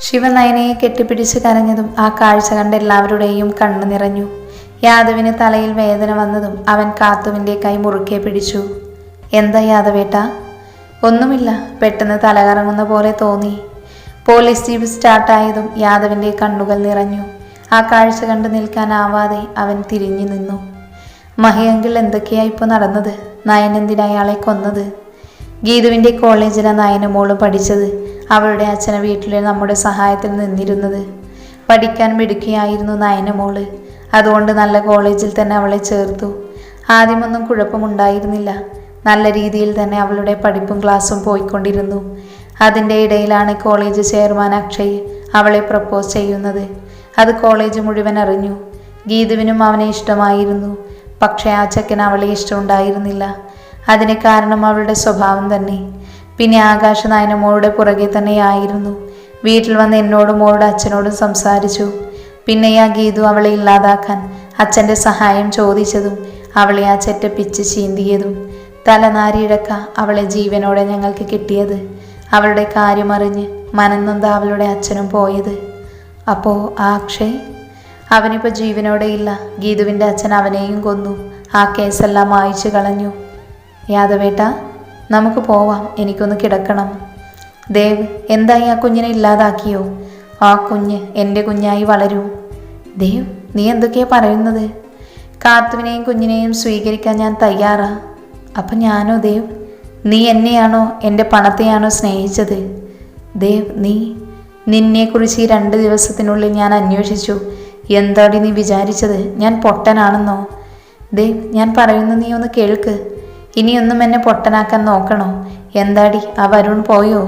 ശിവനയനയെ കെട്ടിപ്പിടിച്ച് കരഞ്ഞതും ആ കാഴ്ച കണ്ട് എല്ലാവരുടെയും കണ്ണു നിറഞ്ഞു. യാദവിന് തലയിൽ വേദന വന്നതും അവൻ കാത്തുവിന്റെ കൈ മുറുക്കെ പിടിച്ചു. എന്താ യാദവേട്ട? ഒന്നുമില്ല പെട്ടെന്ന് തലകറങ്ങുന്ന പോലെ തോന്നി. പോലീസ് ജീപ്പ് സ്റ്റാർട്ടായതും യാദവിന്റെ കണ്ണുകൾ നിറഞ്ഞു. ആ കാഴ്ച കണ്ടു നിൽക്കാനാവാതെ അവൻ തിരിഞ്ഞു നിന്നു. മഹിയങ്കിൾ എന്തൊക്കെയാ ഇപ്പോൾ നടന്നത്? നയൻ എന്തിനാ അയാളെ കൊന്നത്? ഗീതുവിന്റെ കോളേജിലെ നയനമോളും പഠിച്ചത്. അവളുടെ അച്ഛനെ വീട്ടിൽ നമ്മുടെ സഹായത്തിൽ നിന്നിരുന്നത്. പഠിക്കാൻ മിടുക്കിയായിരുന്നു നയനമോൾ അതുകൊണ്ട് നല്ല കോളേജിൽ തന്നെ അവളെ ചേർത്തു. ആദ്യമൊന്നും കുഴപ്പമുണ്ടായിരുന്നില്ല. നല്ല രീതിയിൽ തന്നെ അവളുടെ പഠിപ്പും ക്ലാസ്സും പോയിക്കൊണ്ടിരുന്നു. അതിന്റെ ഇടയിലാണ് കോളേജ് ചെയർമാൻ അക്ഷയ് അവളെ പ്രപ്പോസ് ചെയ്യുന്നത്. അത് കോളേജ് മുഴുവൻ അറിഞ്ഞു. ഗീതുവിനും അവനെ ഇഷ്ടമായിരുന്നു. പക്ഷേ ആ ചെക്കൻ അവളെ ഇഷ്ടമുണ്ടായിരുന്നില്ല. അതിന് കാരണം അവളുടെ സ്വഭാവം തന്നെ. പിന്നെ ആകാശ നായന മോളുടെ പുറകെ തന്നെയായിരുന്നു. വീട്ടിൽ വന്ന് എന്നോടും മോളുടെ അച്ഛനോടും സംസാരിച്ചു. പിന്നെ ആ ഗീതു അവളെ ഇല്ലാതാക്കാൻ അച്ഛന്റെ സഹായം ചോദിച്ചതും അവളെ ആ ചെറ്റപ്പിച്ച് ചീന്തിയതും തലനാരിയിടക്ക അവളെ ജീവനോടെ ഞങ്ങൾക്ക് കിട്ടിയത്. അവളുടെ കാര്യമറിഞ്ഞ് മനന്നൊന്ത അവളുടെ അച്ഛനും പോയത്. അപ്പോൾ ആ അക്ഷയ്? അവനിപ്പോൾ ജീവനോടെ ഇല്ല. ഗീതുവിന്റെ അച്ഛൻ അവനെയും കൊന്നു. ആ കേസെല്ലാം വായിച്ചു കളഞ്ഞു. യാദവേട്ട നമുക്ക് പോവാം. എനിക്കൊന്ന് കിടക്കണം. ദേവ് എന്തായി ആ കുഞ്ഞിനെ ഇല്ലാതാക്കിയോ? ആ കുഞ്ഞ് എന്റെ കുഞ്ഞായി വളരൂ. ദേവ് നീ എന്തൊക്കെയാ പറയുന്നത്? കാത്തുവിനെയും കുഞ്ഞിനെയും സ്വീകരിക്കാൻ ഞാൻ തയ്യാറാ. അപ്പം ഞാനോ ദേവ്? നീ എന്നെയാണോ എന്റെ പണത്തെയാണോ സ്നേഹിച്ചത്? ദേവ് നീ നിന്നെക്കുറിച്ച് ഈ രണ്ട് ദിവസത്തിനുള്ളിൽ ഞാൻ അന്വേഷിച്ചു. എന്താടി നീ വിചാരിച്ചത്? ഞാൻ പൊട്ടനാണെന്നോ? ദേവ് ഞാൻ പറയുന്ന നീ ഒന്ന് കേൾക്ക്. ഇനിയൊന്നും എന്നെ പൊട്ടനാക്കാൻ നോക്കണോ? എന്താടി? ആ വരുൺ പോയോ?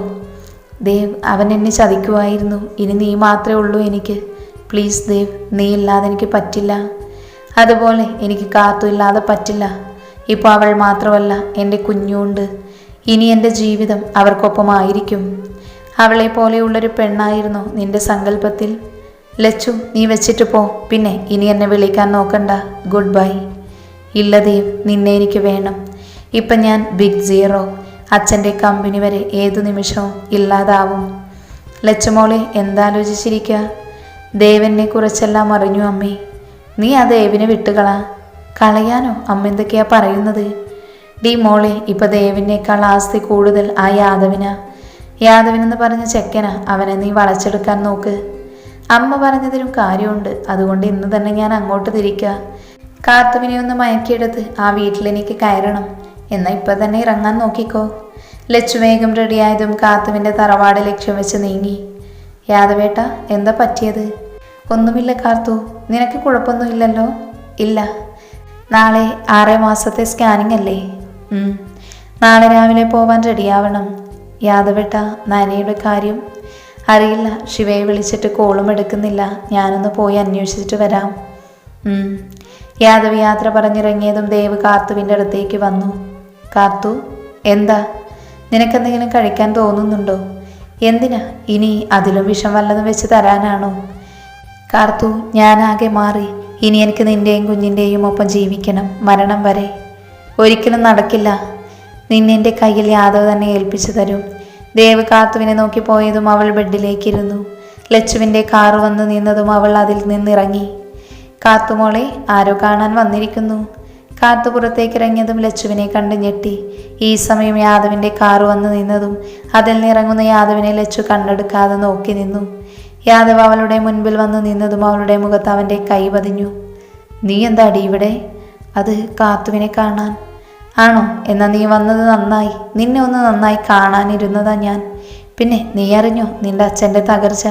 ദേവ് അവൻ എന്നെ ചതിക്കുമായിരുന്നു. ഇനി നീ മാത്രമേ ഉള്ളൂ എനിക്ക്. പ്ലീസ് ദേവ് നീ ഇല്ലാതെ എനിക്ക് പറ്റില്ല. അതുപോലെ എനിക്ക് കാത്തു ഇല്ലാതെ പറ്റില്ല. ഇപ്പോൾ അവൾ മാത്രമല്ല എന്റെ കുഞ്ഞുണ്ട്. ഇനി എന്റെ ജീവിതം അവർക്കൊപ്പമായിരിക്കും. അവളെ പോലെയുള്ളൊരു പെണ്ണായിരുന്നു നിന്റെ സങ്കല്പത്തിൽ. ലച്ചു നീ വെച്ചിട്ട് പോ. പിന്നെ ഇനി എന്നെ വിളിക്കാൻ നോക്കണ്ട. Goodbye. ഇല്ല ദേവ് നിന്നെ എനിക്ക് വേണം. ഇപ്പം ഞാൻ ബിഗ് സീറോ അച്ഛന്റെ കമ്പനി വരെ ഏതു നിമിഷവും ഇല്ലാതാവും. ലച്ചമോളെ എന്താലോചിച്ചിരിക്കുക ദേവനെ കുറിച്ചെല്ലാം അറിഞ്ഞു അമ്മേ. നീ ആ ദേവിനെ വിട്ടുകളാ. കളയാനോ? അമ്മ എന്തൊക്കെയാ പറയുന്നത്? ഡി മോളെ ഇപ്പൊ ദേവിനേക്കാൾ ആസ്തി കൂടുതൽ ആ യാദവിനാ. യാദവിനെന്ന് പറഞ്ഞ ചെക്കനാ. അവനെ നീ വളച്ചെടുക്കാൻ നോക്ക്. അമ്മ പറഞ്ഞതിലും കാര്യമുണ്ട്. അതുകൊണ്ട് ഇന്ന് തന്നെ ഞാൻ അങ്ങോട്ട് തിരിക്കുക കാത്തുവിനെ ഒന്ന് മയക്കിയെടുത്ത് ആ വീട്ടിലെനിക്ക് കയറണം. എന്നാൽ ഇപ്പം തന്നെ ഇറങ്ങാൻ നോക്കിക്കോ. ലച്ചു വേഗം റെഡിയായതും കാത്തുവിന്റെ തറവാട് ലക്ഷ്യം വെച്ച് നീങ്ങി. യാദവേട്ട എന്താ പറ്റിയത്? ഒന്നുമില്ല കാർത്തു നിനക്ക് കുഴപ്പമൊന്നുമില്ലല്ലോ ഇല്ല. നാളെ ആറേ മാസത്തെ സ്കാനിങ് അല്ലേ? നാളെ രാവിലെ പോവാൻ റെഡിയാവണം യാദവേട്ട നനയുടെ കാര്യം അറിയില്ല. ശിവയെ വിളിച്ചിട്ട് കോളും എടുക്കുന്നില്ല. ഞാനൊന്ന് പോയി അന്വേഷിച്ചിട്ട് വരാം. യാദവ് യാത്ര പറഞ്ഞിറങ്ങിയതും ദേവ് കാർത്തുവിന്റെ അടുത്തേക്ക് വന്നു. കാർത്തു എന്താ? നിനക്കെന്തെങ്കിലും കഴിക്കാൻ തോന്നുന്നുണ്ടോ? എന്തിനാ ഇനി അതിലും വിഷം വല്ലതും വെച്ച് തരാനാണോ? കാർത്തു ഞാനാകെ മാറി. ഇനി എനിക്ക് നിന്റെയും കുഞ്ഞിന്റെയും ഒപ്പം ജീവിക്കണം മരണം വരെ. ഒരിക്കലും നടക്കില്ല. നിന്നെന്റെ കയ്യിൽ യാദവ് തന്നെ ഏൽപ്പിച്ചു തരും. ദേവ് കാത്തുവിനെ നോക്കി പോയതും അവൾ ബെഡിലേക്കിരുന്നു. ലച്ചുവിന്റെ കാറ് വന്ന് നിന്നതും അവൾ അതിൽ നിന്നിറങ്ങി. കാത്തുമോളെ ആരോ കാണാൻ വന്നിരിക്കുന്നു. കാത്തു പുറത്തേക്ക് ഇറങ്ങിയതും ലച്ചുവിനെ കണ്ട് ഞെട്ടി. ഈ സമയം യാദവിന്റെ കാർ വന്നു നിന്നതും അതിൽ നിന്നിറങ്ങുന്ന യാദവിനെ ലച്ചു കണ്ടെടുക്കാതെ നോക്കി നിന്നു. യാദവ് അവളുടെ മുൻപിൽ വന്നു നിന്നതും അവളുടെ മുഖത്ത് അവന്റെ കൈ പതിഞ്ഞു. നീ എന്താടി ഇവിടെ? അത് കാത്തുവിനെ കാണാൻ. ആണോ? എന്നാ നീ വന്നത് നന്നായി. നിന്നെ ഒന്ന് നന്നായി കാണാനിരുന്നതാ ഞാൻ. പിന്നെ നീ അറിഞ്ഞോ നിന്റെ അച്ഛന്റെ തകർച്ച?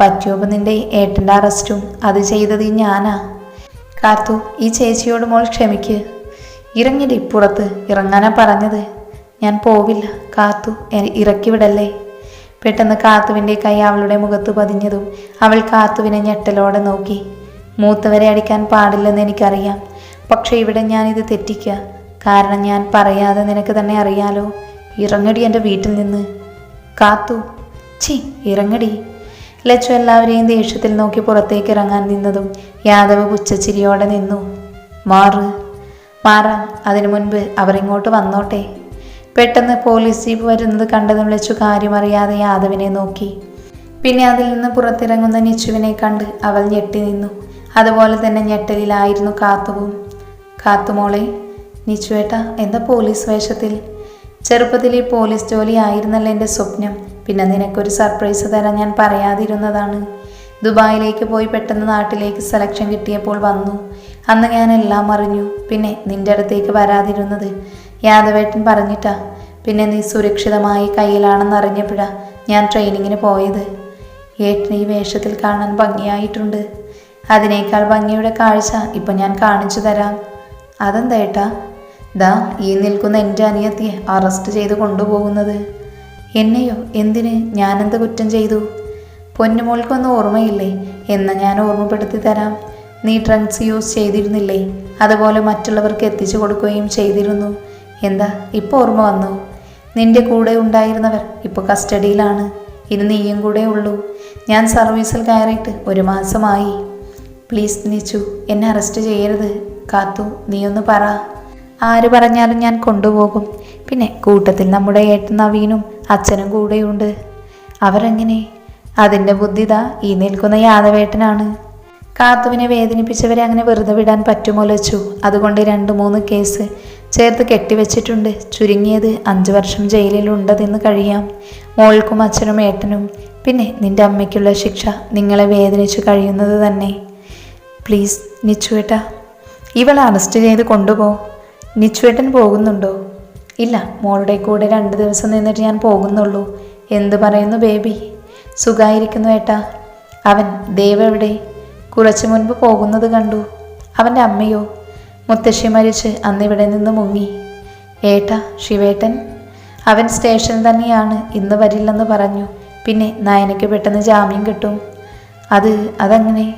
പറ്റിയോപ്പം നിന്റെ ഏട്ടന്റെ അറസ്റ്റും. അത് ചെയ്തത് ഞാനാ. കാത്തു ഈ ചേച്ചിയോട് മോൾ ക്ഷമിക്ക്. ഇറങ്ങിടി ഇപ്പുറത്ത് ഇറങ്ങാനാ പറഞ്ഞത്. ഞാൻ പോവില്ല കാത്തു ഇറക്കി വിടല്ലേ പെട്ടെന്ന് കാത്തുവിന്റെ കൈ അവളുടെ മുഖത്ത് പതിഞ്ഞതും അവൾ കാത്തുവിനെ ഞെട്ടലോടെ നോക്കി. മൂത്തവരെ അടിക്കാൻ പാടില്ലെന്ന് എനിക്കറിയാം. പക്ഷേ ഇവിടെ ഞാനിത് തെറ്റിക്കുക കാരണം ഞാൻ പറയാതെ നിനക്ക് തന്നെ അറിയാലോ. ഇറങ്ങടി എന്റെ വീട്ടിൽ നിന്ന്. കാത്തു. ഛി ഇറങ്ങടി. ലച്ചു എല്ലാവരെയും ദേഷ്യത്തിൽ നോക്കി പുറത്തേക്ക് ഇറങ്ങാൻ നിന്നതും യാദവ് പുച്ഛച്ചിരിയോടെ നിന്നു. മാറ് മാറാം അതിനു മുൻപ് അവർ ഇങ്ങോട്ട് വന്നോട്ടെ. പെട്ടെന്ന് പോലീസ് ജീപ്പ് വരുന്നത് കണ്ടതും ലച്ചു കാര്യമറിയാതെ യാദവിനെ നോക്കി. പിന്നെ അതിൽ നിന്ന് പുറത്തിറങ്ങുന്ന നിച്ചുവിനെ കണ്ട് അവൾ ഞെട്ടി നിന്നു. അതുപോലെ തന്നെ ഞെട്ടലിലായിരുന്നു കാത്തുവും. കാത്തുമോളെ നിച്ചുവേട്ട എന്താ പോലീസ് വേഷത്തിൽ? ചെറുപ്പത്തിൽ ഈ പോലീസ് ജോലി ആയിരുന്നല്ലോ എന്റെ സ്വപ്നം. പിന്നെ നിനക്കൊരു സർപ്രൈസ് തരാൻ ഞാൻ പറയാതിരുന്നതാണ്. ദുബായിലേക്ക് പോയി പെട്ടെന്ന് നാട്ടിലേക്ക് സെലക്ഷൻ കിട്ടിയപ്പോൾ വന്നു. അന്ന് ഞാൻ എല്ലാം അറിഞ്ഞു. പിന്നെ നിന്റെ അടുത്തേക്ക് വരാതിരുന്നത്. യാദവേട്ടൻ പറഞ്ഞിട്ടാ പിന്നെ നീ സുരക്ഷിതമായി കയ്യിലാണെന്ന് അറിഞ്ഞപ്പോഴാ ഞാൻ ട്രെയിനിങ്ങിന് പോയത്. ഏട്ടൻ ഈ വേഷത്തിൽ കാണാൻ ഭംഗിയായിട്ടുണ്ട്. അതിനേക്കാൾ ഭംഗിയുടെ കാഴ്ച ഇപ്പം ഞാൻ കാണിച്ചു തരാം. അതെന്താ ഏട്ടാ? ദാ ഈ നിൽക്കുന്ന എന്റെ അനിയത്തിയെ അറസ്റ്റ് ചെയ്ത് കൊണ്ടുപോകുന്നത്. എന്നെയോ എന്തിന് ഞാനെന്ത് കുറ്റം ചെയ്തു? പൊന്നുമോൾക്കൊന്നും ഓർമ്മയില്ലേ? എന്ന് ഞാൻ ഓർമ്മപ്പെടുത്തി തരാം. നീ ഡ്രഗ്സ് യൂസ് ചെയ്തിരുന്നില്ലേ? അതുപോലെ മറ്റുള്ളവർക്ക് എത്തിച്ചു കൊടുക്കുകയും ചെയ്തിരുന്നു. എന്താ? ഇപ്പോൾ ഓർമ്മ വന്നു? നിന്റെ കൂടെ ഉണ്ടായിരുന്നവർ ഇപ്പോൾ കസ്റ്റഡിയിലാണ്. ഇനി നീയും കൂടെ ഉള്ളൂ. ഞാൻ സർവീസിൽ കയറിയിട്ട് ഒരു മാസമായി. പ്ലീസ് നിച്ചു എന്നെ അറസ്റ്റ് ചെയ്യരുത്. കാത്തു നീയൊന്ന് പറ. ആര് പറഞ്ഞാലും ഞാൻ കൊണ്ടുപോകും. പിന്നെ കൂട്ടത്തിൽ നമ്മുടെ ഏട്ടൻ നവീനും അച്ഛനും കൂടെയുണ്ട്. അവരെങ്ങനെ? അതിന്റെ ബുദ്ധിത ഈ നിൽക്കുന്ന യാദവേട്ടനാണ്. കാത്തുവിനെ വേദനിപ്പിച്ചവരെ അങ്ങനെ വെറുതെ വിടാൻ പറ്റുമോ ലച്ചു അതുകൊണ്ട് രണ്ട് മൂന്ന് കേസ് ചേർത്ത് കെട്ടിവെച്ചിട്ടുണ്ട്. ചുരുങ്ങിയത് അഞ്ച് വർഷം ജയിലിലുണ്ടതെന്ന് കഴിയാം. മോൾക്കും അച്ഛനും ഏട്ടനും. പിന്നെ നിന്റെ അമ്മയ്ക്കുള്ള ശിക്ഷ നിങ്ങളെ വേദനിച്ചു കഴിയുന്നത് തന്നെ. പ്ലീസ് നിച്ചുവേട്ട ഇവളെ അറസ്റ്റ് ചെയ്ത് കൊണ്ടുപോ. നിച്ചുവേട്ടൻ പോകുന്നുണ്ടോ? ഇല്ല മോളുടെ കൂടെ രണ്ട് ദിവസം നിന്നിട്ട് ഞാൻ പോകുന്നുള്ളൂ. എന്തു പറയുന്നു ബേബി? സുഖായിരിക്കുന്നു ഏട്ടാ. അവൻ ദേവ് എവിടെ? കുറച്ചു മുൻപ് പോകുന്നത് കണ്ടു. അവന്റെ അമ്മയോ? മുത്തശ്ശി മരിച്ച് അന്ന് ഇവിടെ നിന്ന് മുങ്ങി. ഏട്ടാ ശിവേട്ടൻ? അവൻ സ്റ്റേഷനിൽ തന്നെയാണ് ഇന്ന് വരില്ലെന്ന് പറഞ്ഞു. പിന്നെ നയനയ്ക്ക് പെട്ടെന്ന് ജാമ്യം കിട്ടും. അത് അതങ്ങനെ?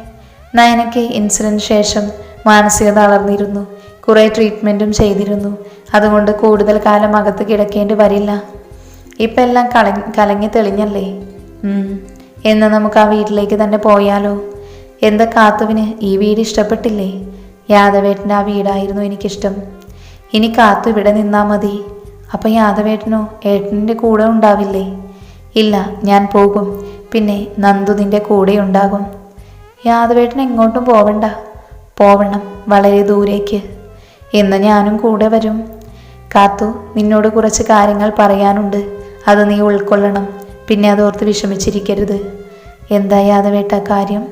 നയനയ്ക്ക് ഇൻസിഡന്റ് ശേഷം മാനസികത തളർന്നിരുന്നു കുറേ ട്രീറ്റ്മെന്റും ചെയ്തിരുന്നു. അതുകൊണ്ട് കൂടുതൽ കാലം അകത്ത് കിടക്കേണ്ടി വരില്ല. ഇപ്പം എല്ലാം കള കലങ്ങി തെളിഞ്ഞല്ലേ? എന്നാൽ നമുക്ക് ആ വീട്ടിലേക്ക് തന്നെ പോയാലോ? എന്താ കാത്തുവിന്? ഈ വീട് ഇഷ്ടപ്പെട്ടില്ലേ? യാദവേട്ടന്റെ ആ വീടായിരുന്നു എനിക്കിഷ്ടം. ഇനി കാത്തു ഇവിടെ നിന്നാൽ മതി. അപ്പം യാദവേട്ടനോ ഏട്ടന്റെ കൂടെ ഉണ്ടാവില്ലേ? ഇല്ല ഞാൻ പോകും. പിന്നെ നന്ദു നിന്റെ കൂടെ ഉണ്ടാകും. യാദവേട്ടൻ എങ്ങോട്ടും പോവണ്ട. പോവണം വളരെ ദൂരേക്ക്. എന്ന് ഞാനും കൂടെ വരും. കാത്തു നിന്നോട് കുറച്ച് കാര്യങ്ങൾ പറയാനുണ്ട്. അത് നീ ഉൾക്കൊള്ളണം. പിന്നെ അതോർത്ത് വിഷമിച്ചിരിക്കരുത്. എന്താ യാദവേട്ട കാര്യം?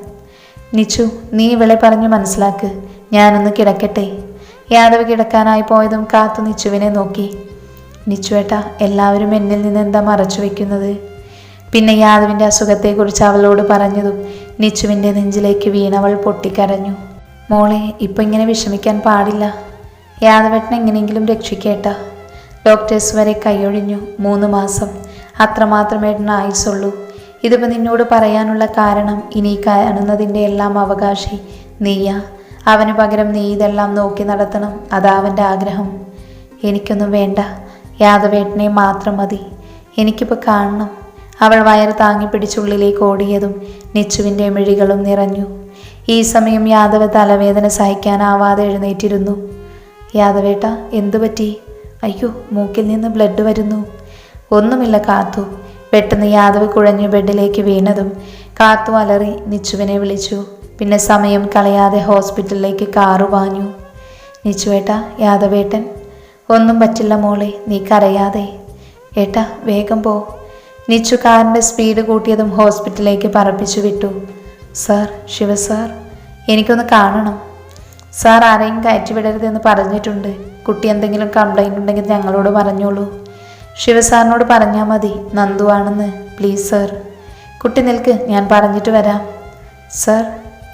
നിച്ചു നീ ഇവളെ പറഞ്ഞു മനസ്സിലാക്ക്. ഞാനൊന്ന് കിടക്കട്ടെ. യാദവ് കിടക്കാനായി പോയതും കാത്തു നിച്ചുവിനെ നോക്കി. നിച്ചുവേട്ട എല്ലാവരും എന്നിൽ നിന്ന് എന്താ മറച്ചു വെക്കുന്നത്? പിന്നെ യാദവിന്റെ അസുഖത്തെക്കുറിച്ച് അവളോട് പറഞ്ഞതും നിച്ചുവിന്റെ നെഞ്ചിലേക്ക് വീണവൾ പൊട്ടിക്കരഞ്ഞു. മോളെ ഇപ്പം ഇങ്ങനെ വിഷമിക്കാൻ പാടില്ല. യാദവേട്ടനെ എങ്ങനെയെങ്കിലും രക്ഷിക്കേട്ട. ഡോക്ടേഴ്സ് വരെ കൈയൊഴിഞ്ഞു മൂന്ന് മാസം. അത്രമാത്രം ഏട്ടന് ആയുസുള്ളൂ ഇതിപ്പോൾ നിന്നോട് പറയാനുള്ള കാരണം ഇനി കാണുന്നതിന്റെ എല്ലാം അവകാശി നീയാ. അവന് പകരം നീ ഇതെല്ലാം നോക്കി നടത്തണം. അതാ അവന്റെ ആഗ്രഹം. എനിക്കൊന്നും വേണ്ട. യാദവേട്ടനെ മാത്രം മതി. എനിക്കിപ്പോൾ കാണണം. അവൾ വയറ് താങ്ങി പിടിച്ചുള്ളിലേക്ക് ഓടിയതും നിച്ചുവിന്റെ മിഴികളും നിറഞ്ഞു. ഈ സമയം യാദവ് തലവേദന സഹിക്കാനാവാതെ എഴുന്നേറ്റിരുന്നു. യാദവേട്ട എന്തു പറ്റി? അയ്യോ മൂക്കിൽ നിന്ന് ബ്ലഡ് വരുന്നു. ഒന്നുമില്ല കാത്തു. പെട്ടെന്ന് യാദവ് കുഴഞ്ഞു ബെഡിലേക്ക് വീണതും കാത്തു അലറി നിച്ചുവിനെ വിളിച്ചു. പിന്നെ സമയം കളയാതെ ഹോസ്പിറ്റലിലേക്ക് കാറു വാഞ്ഞു. നിച്ചുവേട്ട യാദവേട്ടൻ ഒന്നും പറ്റില്ല മോളെ നീ കരയാതെ. ഏട്ട വേഗം പോ. നിച്ചു കാറിന്റെ സ്പീഡ് കൂട്ടിയതും ഹോസ്പിറ്റലിലേക്ക് പറപ്പിച്ചു വിട്ടു. സാർ ശിവ സാർ എനിക്കൊന്ന് കാണണം. സാർ ആരെയും കയറ്റിവിടരുതെന്ന് പറഞ്ഞിട്ടുണ്ട്. കുട്ടി എന്തെങ്കിലും കംപ്ലൈന്റ് ഉണ്ടെങ്കിൽ ഞങ്ങളോട് പറഞ്ഞോളൂ. ശിവസാറിനോട് പറഞ്ഞാൽ മതി. നന്ദു ആണെന്ന്. പ്ലീസ് സാർ കുട്ടി നിൽക്ക്. ഞാൻ പറഞ്ഞിട്ട് വരാം. സാർ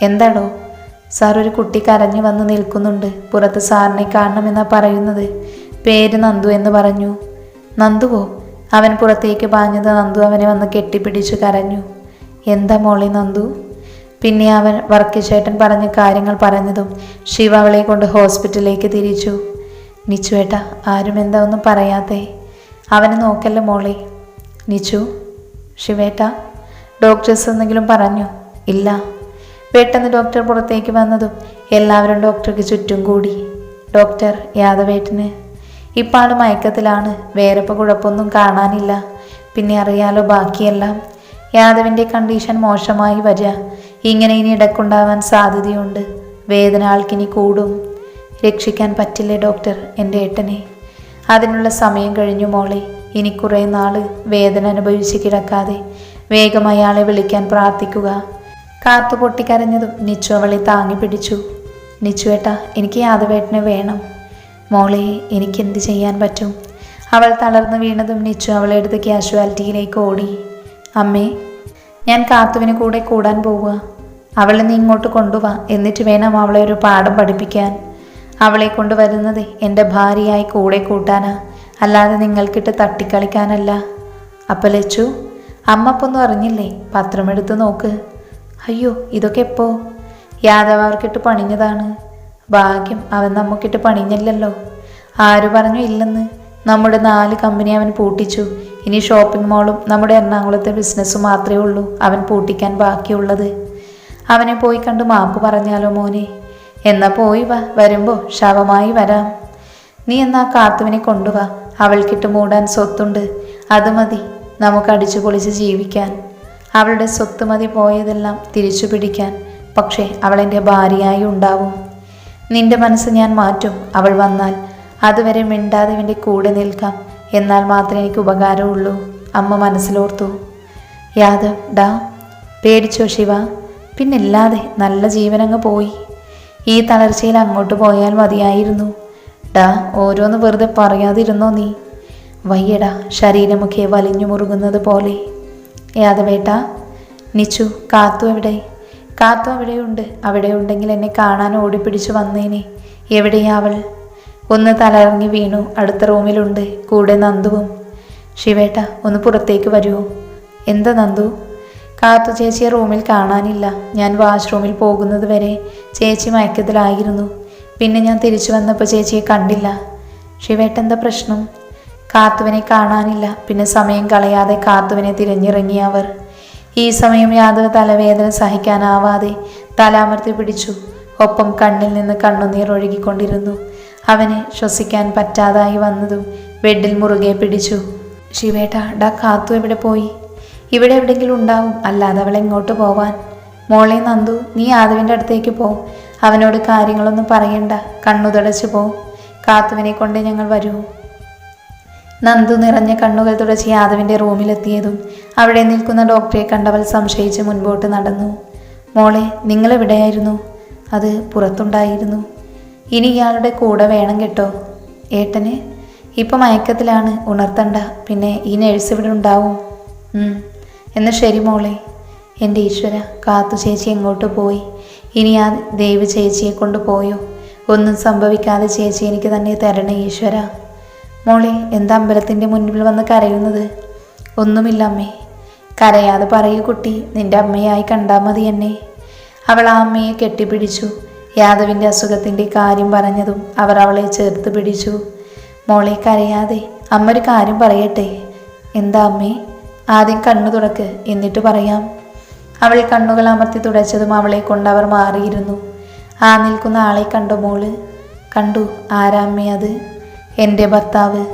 എന്താടോ? സാർ ഒരു കുട്ടി കരഞ്ഞു വന്ന് നിൽക്കുന്നുണ്ട്. പുറത്ത് സാറിനെ കാണണമെന്നാണ് പറയുന്നത്. പേര് നന്ദു എന്ന് പറഞ്ഞു. നന്ദുവോ? അവൻ പുറത്തേക്ക് പാഞ്ഞത് നന്ദു അവനെ വന്ന് കെട്ടിപ്പിടിച്ച് കരഞ്ഞു. എന്താ മോളെ നന്ദു? പിന്നെ അവൻ വർക്കിച്ചേട്ടൻ പറഞ്ഞ കാര്യങ്ങൾ പറഞ്ഞതും ശിവ അവളെ കൊണ്ട് ഹോസ്പിറ്റലിലേക്ക് തിരിച്ചു. നിച്ചുവേട്ട ആരും എന്താ ഒന്നും പറയാതെ അവനെ നോക്കല്ലേ മോളെ. നിച്ചു ശിവേട്ട ഡോക്ടേഴ്സ് എന്തെങ്കിലും പറഞ്ഞു? ഇല്ല. പെട്ടെന്ന് ഡോക്ടർ പുറത്തേക്ക് വന്നതും എല്ലാവരും ഡോക്ടർക്ക് ചുറ്റും കൂടി. ഡോക്ടർ യാദവേട്ടന് ഇപ്പാൾ മയക്കത്തിലാണ്. വേറെ ഇപ്പോൾ കുഴപ്പമൊന്നും കാണാനില്ല. പിന്നെ അറിയാലോ ബാക്കിയെല്ലാം. യാദവിന്റെ കണ്ടീഷൻ മോശമായി വരിക ഇങ്ങനെ ഇനി ഇടക്കുണ്ടാവാൻ സാധ്യതയുണ്ട്. വേദന ആൾക്കിനി കൂടും. രക്ഷിക്കാൻ പറ്റില്ലേ ഡോക്ടർ എന്റെ ഏട്ടനെ? അതിനുള്ള സമയം കഴിഞ്ഞു മോളെ. ഇനി കുറേ നാൾ വേദന അനുഭവിച്ച് കിടക്കാതെ വേഗം അയാളെ വിളിക്കാൻ പ്രാർത്ഥിക്കുക. കാത്തു പൊട്ടിക്കരഞ്ഞതും നിച്ചു അവളെ താങ്ങി പിടിച്ചു. നിച്ചു ഏട്ടാ എനിക്ക് യാദവേട്ടനെ വേണം. മോളെ എനിക്ക് എന്ത് ചെയ്യാൻ പറ്റും? അവൾ തളർന്നു വീണതും നിച്ചു അവളെ എടുത്ത് കാഷ്വാലിറ്റിയിലേക്ക് ഓടി. അമ്മേ ഞാൻ കാത്തുവിന് കൂടെ കൂടാൻ പോവുക. അവളെ നീ ഇങ്ങോട്ട് കൊണ്ടുവാ. എന്നിട്ട് വേണം അവളെ ഒരു പാഠം പഠിപ്പിക്കാൻ. അവളെ കൊണ്ടുവരുന്നത് എന്റെ ഭാര്യയായി കൂടെ കൂട്ടാനാ. അല്ലാതെ നിങ്ങൾക്കിട്ട് തട്ടിക്കളിക്കാനല്ല. അപ്പം ലച്ചു അമ്മപ്പൊന്നും അറിഞ്ഞില്ലേ? പത്രമെടുത്ത് നോക്ക്. അയ്യോ ഇതൊക്കെ എപ്പോ? യാദവ് അവർക്കിട്ട് പണിഞ്ഞതാണ്. ഭാഗ്യം അവൻ നമുക്കിട്ട് പണിഞ്ഞില്ലല്ലോ. ആര് പറഞ്ഞു ഇല്ലെന്ന്? നമ്മുടെ നാല് കമ്പനി അവൻ പൂട്ടിച്ചു. ഇനി ഷോപ്പിംഗ് മോളും നമ്മുടെ എറണാകുളത്തെ ബിസിനസ്സും മാത്രമേ ഉള്ളൂ. അവൻ പൂട്ടിക്കാൻ ബാക്കിയുള്ളത്. അവനെ പോയി കണ്ട് മാപ്പ് പറഞ്ഞാലോ മോനെ? എന്നാ പോയി വാ വരുമ്പോ ശവമായി വരാം. നീ എന്നാ കാത്തുവിനെ കൊണ്ടുവാ. അവൾക്കിട്ട് മൂടാൻ സ്വത്തുണ്ട്. അത് മതി നമുക്ക് അടിച്ചു പൊളിച്ച് ജീവിക്കാൻ. അവളുടെ സ്വത്ത് മതി പോയതെല്ലാം തിരിച്ചു പിടിക്കാൻ. പക്ഷേ അവൾ എന്റെ ഭാര്യയായി ഉണ്ടാവും. നിന്റെ മനസ്സ് ഞാൻ മാറ്റും അവൾ വന്നാൽ. അതുവരെ മിണ്ടാതെ ഇവന്റെ കൂടെ നിൽക്കാം. എന്നാൽ മാത്രമേ എനിക്ക് ഉപകാരമുള്ളൂ. അമ്മ മനസ്സിലോർത്തു. യാദവ് ഡാ പേടിച്ചോ ശിവ? പിന്നില്ലാതെ നല്ല ജീവനങ്ങ് പോയി. ഈ തളർച്ചയിൽ അങ്ങോട്ട് പോയാൽ മതിയായിരുന്നു. ഡാ ഓരോന്ന് വെറുതെ പറയാതിരുന്നോ നീ? വയ്യടാ ശരീരമൊക്കെ വലിഞ്ഞു മുറുകുന്നത് പോലെ. യാദവേട്ട നിച്ചു കാത്തു എവിടെ? കാത്തു അവിടെയുണ്ട്. അവിടെ ഉണ്ടെങ്കിൽ എന്നെ കാണാൻ ഓടിപ്പിടിച്ചു വന്നേനെ. എവിടെയാ അവൾ? ഒന്ന് തലറങ്ങി വീണു. അടുത്ത റൂമിലുണ്ട്. കൂടെ നന്ദുവും. ശിവേട്ട ഒന്ന് പുറത്തേക്ക് വരുമോ എന്താ നന്ദു? കാത്തു ചേച്ചിയെ റൂമിൽ കാണാനില്ല. ഞാൻ വാഷ്റൂമിൽ പോകുന്നത് വരെ ചേച്ചി മയക്കത്തിലായിരുന്നു. പിന്നെ ഞാൻ തിരിച്ചു വന്നപ്പോൾ ചേച്ചിയെ കണ്ടില്ല. ശിവേട്ടെന്താ പ്രശ്നം? കാത്തുവിനെ കാണാനില്ല. പിന്നെ സമയം കളയാതെ കാത്തുവിനെ തിരഞ്ഞിറങ്ങി അവർ. ഈ സമയം യാദവ് തലവേദന സഹിക്കാനാവാതെ തലാമർത്തി പിടിച്ചു. ഒപ്പം കണ്ണിൽ നിന്ന് കണ്ണുനീർ ഒഴുകിക്കൊണ്ടിരുന്നു. അവന് ശ്വസിക്കാൻ പറ്റാതായി വന്നതും ബെഡിൽ മുറുകെ പിടിച്ചു. ശിവേട്ട ഡാ കാത്തു എവിടെ പോയി? ഇവിടെ എവിടെയെങ്കിലും ഉണ്ടാവും. അല്ലാതെ അവൾ എങ്ങോട്ട് പോവാൻ? മോളെ നന്ദു നീ യാദവിന്റെ അടുത്തേക്ക് പോ. അവനോട് കാര്യങ്ങളൊന്നും പറയണ്ട. കണ്ണു തുടച്ചു പോ. കാത്തുവിനെ കൊണ്ട് ഞങ്ങൾ വരൂ. നന്ദു നിറഞ്ഞ കണ്ണുകൾ തുടച്ച് യാദവിന്റെ റൂമിലെത്തിയതും അവിടെ നിൽക്കുന്ന ഡോക്ടറെ കണ്ടവൾ സംശയിച്ച് മുൻപോട്ട് നടന്നു. മോളെ നിങ്ങളെവിടെയായിരുന്നു അത് പുറത്തുണ്ടായിരുന്നു. ഇനി ഇയാളുടെ കൂടെ വേണം കേട്ടോ. ഏട്ടനെ ഇപ്പം മയക്കത്തിലാണ്. ഉണർത്തണ്ട. പിന്നെ ഈ നഴ്സ് ഇവിടെ ഉണ്ടാവും. ഉം. എന്നാ ശരി മോളെ. എന്റെ ഈശ്വര കാത്തു ചേച്ചി എങ്ങോട്ട് പോയി? ഇനി ആ ദേവി ചേച്ചിയെ കൊണ്ട് പോയോ? ഒന്നും സംഭവിക്കാതെ ചേച്ചി എനിക്ക് തന്നെ തരണേ ഈശ്വര. മോളെ എന്താ അമ്പലത്തിന്റെ മുന്നിൽ വന്ന് കരയുന്നത്? ഒന്നുമില്ല അമ്മേ കരയാതെ പറയൂ കുട്ടി നിന്റെ അമ്മയായി കണ്ടാൽ മതി എന്നെ. അവൾ ആ അമ്മയെ കെട്ടിപ്പിടിച്ചു. യാദവിന്റെ അസുഖത്തിന്റെ കാര്യം പറഞ്ഞതും അവർ അവളെ ചേർത്ത് പിടിച്ചു. മോളെ കരയാതെ അമ്മ ഒരു കാര്യം പറയട്ടെ? എന്താ അമ്മേ? ആദ്യം കണ്ണു തുടക്ക് എന്നിട്ട് പറയാം. അവൾ കണ്ണുകൾ അമർത്തി തുടച്ചതും അവളെ കൊണ്ട് അവർ മാറിയിരുന്നു. ആ നിൽക്കുന്ന ആളെ കണ്ടോ മോൾ. കണ്ടു ആരാമ്മേ അത്? എന്റെ ഭർത്താവ്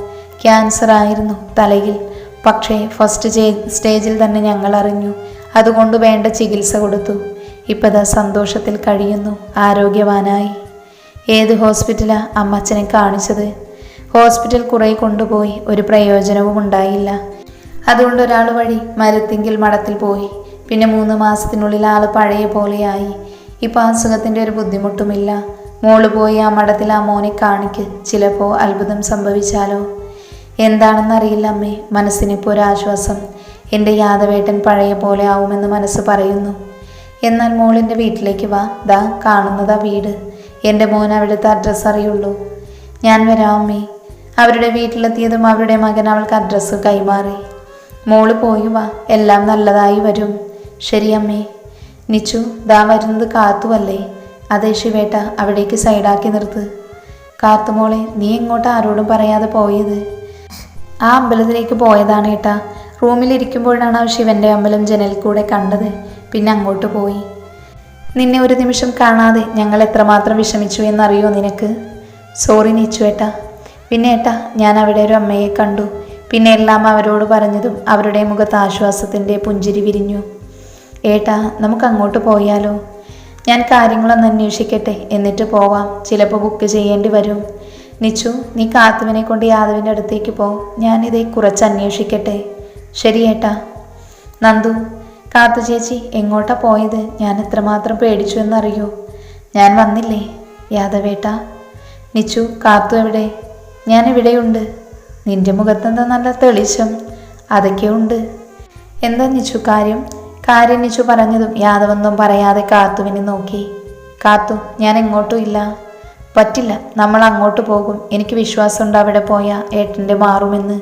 ക്യാൻസർ ആയിരുന്നു തലയിൽ. പക്ഷേ ഫസ്റ്റ് സ്റ്റേജിൽ തന്നെ ഞങ്ങൾ അറിഞ്ഞു. അതുകൊണ്ട് വേണ്ട ചികിത്സ കൊടുത്തു. ഇപ്പതാ സന്തോഷത്തിൽ കഴിയുന്നു ആരോഗ്യവാനായി. ഏത് ഹോസ്പിറ്റലാ അമ്മച്ചനെ കാണിച്ചത്? ഹോസ്പിറ്റൽ കുറേ കൊണ്ടുപോയി ഒരു പ്രയോജനവും ഉണ്ടായില്ല അതുകൊണ്ട് ഒരാൾ വഴി മരത്തിങ്കിൽ മഠത്തിൽ പോയി. പിന്നെ മൂന്ന് മാസത്തിനുള്ളിൽ ആൾ പഴയ പോലെയായി. ഇപ്പം ആ അസുഖത്തിന്റെ ഒരു ബുദ്ധിമുട്ടുമില്ല. മോൾ പോയി ആ മഠത്തിൽ ആ മോനെ കാണിക്ക്. ചിലപ്പോൾ അത്ഭുതം സംഭവിച്ചാലോ? എന്താണെന്നറിയില്ല അമ്മേ. മനസ്സിനിപ്പോൾ ഒരു ആശ്വാസം. എന്റെ യാദവേട്ടൻ പഴയ പോലെ ആവുമെന്ന് മനസ്സ് പറയുന്നു. എന്നാൽ മോളിന്റെ വീട്ടിലേക്ക് വാ. ദാ കാണുന്നതാ വീട്. എന്റെ മോൻ അവിടുത്തെ അഡ്രസ്സ് അറിയുള്ളൂ. ഞാൻ വരാം അമ്മേ. അവരുടെ വീട്ടിലെത്തിയതും അവരുടെ മകൻ അവൾക്ക് അഡ്രസ്സ് കൈമാറി. മോൾ പോയി വാ എല്ലാം നല്ലതായി വരും. ശരി അമ്മേ. നിച്ചു ദാ വരുന്നത് കാത്തുവല്ലേ അതെ ശിവേട്ട അവിടേക്ക് സൈഡാക്കി നിർത്ത്. കാത്തുമോളെ നീ എങ്ങോട്ട് ആരോടും പറയാതെ പോയത്? ആ അമ്പലത്തിലേക്ക് പോയതാണ് ഏട്ടാ. റൂമിലിരിക്കുമ്പോഴാണ് ആ ശിവന്റെ അമ്പലം ജനൽ കൂടെ കണ്ടത്. പിന്നെ അങ്ങോട്ട് പോയി. നിന്നെ ഒരു നിമിഷം കാണാതെ ഞങ്ങൾ എത്രമാത്രം വിഷമിച്ചു എന്നറിയോ നിനക്ക്? സോറി നീച്ചു ഏട്ടാ. പിന്നെ ഏട്ടാ ഞാൻ അവിടെ ഒരു അമ്മയെ കണ്ടു. പിന്നെ എല്ലാം അവരോട് പറഞ്ഞതും അവരുടെ മുഖത്ത് ആശ്വാസത്തിന്റെ പുഞ്ചിരി വിരിഞ്ഞു. ഏട്ടാ നമുക്ക് അങ്ങോട്ട് പോയാലോ? ഞാൻ കാര്യങ്ങളൊന്ന് അന്വേഷിക്കട്ടെ എന്നിട്ട് പോവാം. ചിലപ്പോൾ ബുക്ക് ചെയ്യേണ്ടി വരും. നിച്ചു നീ കാത്തുവിനെ കൊണ്ട് യാദവിന്റെ അടുത്തേക്ക് പോ. ഞാനിതേ കുറച്ച് അന്വേഷിക്കട്ടെ. ശരി ഏട്ടാ. നന്ദു കാത്തു ചേച്ചി എങ്ങോട്ടാ പോയത്? ഞാൻ എത്രമാത്രം പേടിച്ചു എന്നറിയോ? ഞാൻ വന്നില്ലേ? യാദവേട്ടാ. നിച്ചു കാത്തു എവിടെ? ഞാൻ ഇവിടെയുണ്ട്. നിന്റെ മുഖത്തെന്താ നല്ല തെളിച്ചം? അതൊക്കെ ഉണ്ട്. എന്താ നിച്ചു കാര്യം? കാര്യം നിച്ചു പറഞ്ഞതും യാദവൊന്നും പറയാതെ കാത്തുവിനെ നോക്കി. കാത്തു ഞാൻ എങ്ങോട്ടും ഇല്ല. പറ്റില്ല നമ്മൾ അങ്ങോട്ട് പോകും. എനിക്ക് വിശ്വാസമുണ്ട് അവിടെ പോയാൽ ഏട്ടന്റെ മാറുമെന്ന്.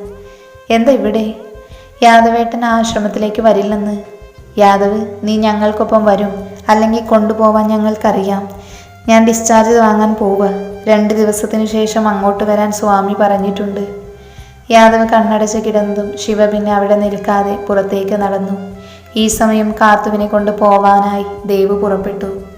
എന്താ ഇവിടെ? യാദവേട്ടൻ ആശ്രമത്തിലേക്ക് വരില്ലെന്ന്. യാദവ് നീ ഞങ്ങൾക്കൊപ്പം വരും. അല്ലെങ്കിൽ കൊണ്ടുപോവാൻ ഞങ്ങൾക്കറിയാം. ഞാൻ ഡിസ്ചാർജ് വാങ്ങാൻ പോവുക. രണ്ട് ദിവസത്തിനു ശേഷം അങ്ങോട്ട് വരാൻ സ്വാമി പറഞ്ഞിട്ടുണ്ട്. യാദവ് കണ്ണടച്ച് കിടന്നതും ശിവ പിന്നെ അവിടെ നിൽക്കാതെ പുറത്തേക്ക് നടന്നു. ഈ സമയം കാത്തുവിനെ കൊണ്ട് പോവാനായി ദേവ് പുറപ്പെട്ടു.